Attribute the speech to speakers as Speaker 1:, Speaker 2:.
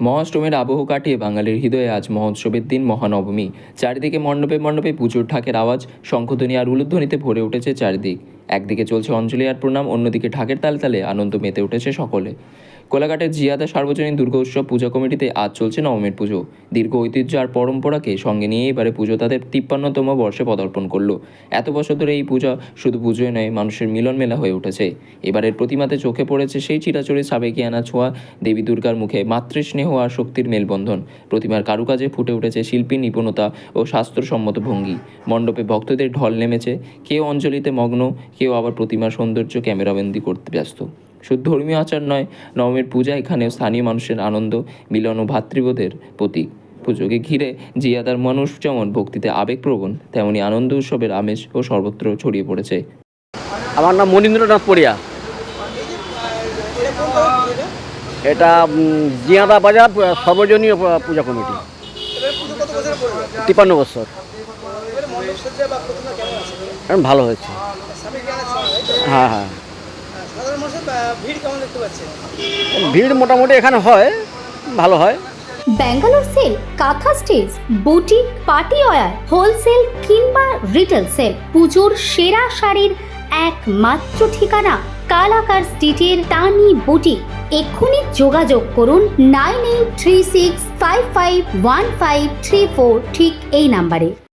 Speaker 1: মহাষ্টমীর আবহ কাটিয়ে বাঙালির হৃদয়ে আজ মহোৎসবের দিন মহানবমী। চারিদিকে মণ্ডপে মণ্ডপে পুজোর ঢাকের আওয়াজ, শঙ্খধ্বনি আর উলুধ্বনিতে ভরে উঠেছে চারিদিক। একদিকে চলছে অঞ্জলি আর প্রণাম, অন্যদিকে ঢাকের তালে তালে আনন্দ মেতে উঠেছে সকলে। কোলাঘাটের জিয়াদা সার্বজনীন দুর্গা উৎসব পূজা কমিটিতে আজ চলছে নবমীর পুজো। দীর্ঘ ঐতিহ্য আর পরম্পরাকে সঙ্গে নিয়ে এবারে পুজো তাদের তিপ্পান্নতম বর্ষে পদার্পণ করল। এত বছর ধরে এই পূজা শুধু পুজোয় নয়, মানুষের মিলন মেলা হয়ে উঠেছে। এবারের প্রতিমাতে চোখে পড়েছে সেই চিরাচরি সাবেকিয়ানা ছোঁয়া, দেবী দুর্গার মুখে মাতৃস্নেহ আর শক্তির মেলবন্ধন। প্রতিমার কারুকাজে ফুটে উঠেছে শিল্পী নিপুণতা ও শাস্ত্রসম্মত ভঙ্গি। মণ্ডপে ভক্তদের ঢল নেমেছে, কেউ অঞ্জলিতে মগ্ন কেউ আবার প্রতিমার সৌন্দর্য ক্যামেরাবন্দি করতে ব্যস্ত। শুধু ধর্মীয় আচার নয় নবমীর পূজা এখানে স্থানীয় মানুষের আনন্দ মিলন ও ভাতৃবোধের প্রতীক। পুজোকে ঘিরে জিয়াদার মানুষ যেমন ভক্তিতে আবেগপ্রবণ তেমনি আনন্দ উৎসবের আমেজ ও সর্বত্র ছড়িয়ে পড়েছে।
Speaker 2: আমার নাম মনীন্দ্রনাথ পড়িয়া। এটা জিয়াদা বাজার সর্বজনীয় পূজা কমিটি। তিপ্পান্ন বছর। ভালো হয়েছে। হ্যাঁ হ্যাঁ।
Speaker 3: ভিড় কেমন দেখতে পাচ্ছে
Speaker 2: ভিড় মোটামুটি এখানে হয় ভালো হয়।
Speaker 4: Bangalore sale kantha stage boutique party wear wholesale কিংবা রিটেল সেল পুজোর সেরা শাড়ির একমাত্র ঠিকানা কালাকার স্ট্রিটের টানি বুটিক। এক্ষুনি যোগাযোগ করুন nine eight three six five five one five three four ঠিক এই নাম্বারে।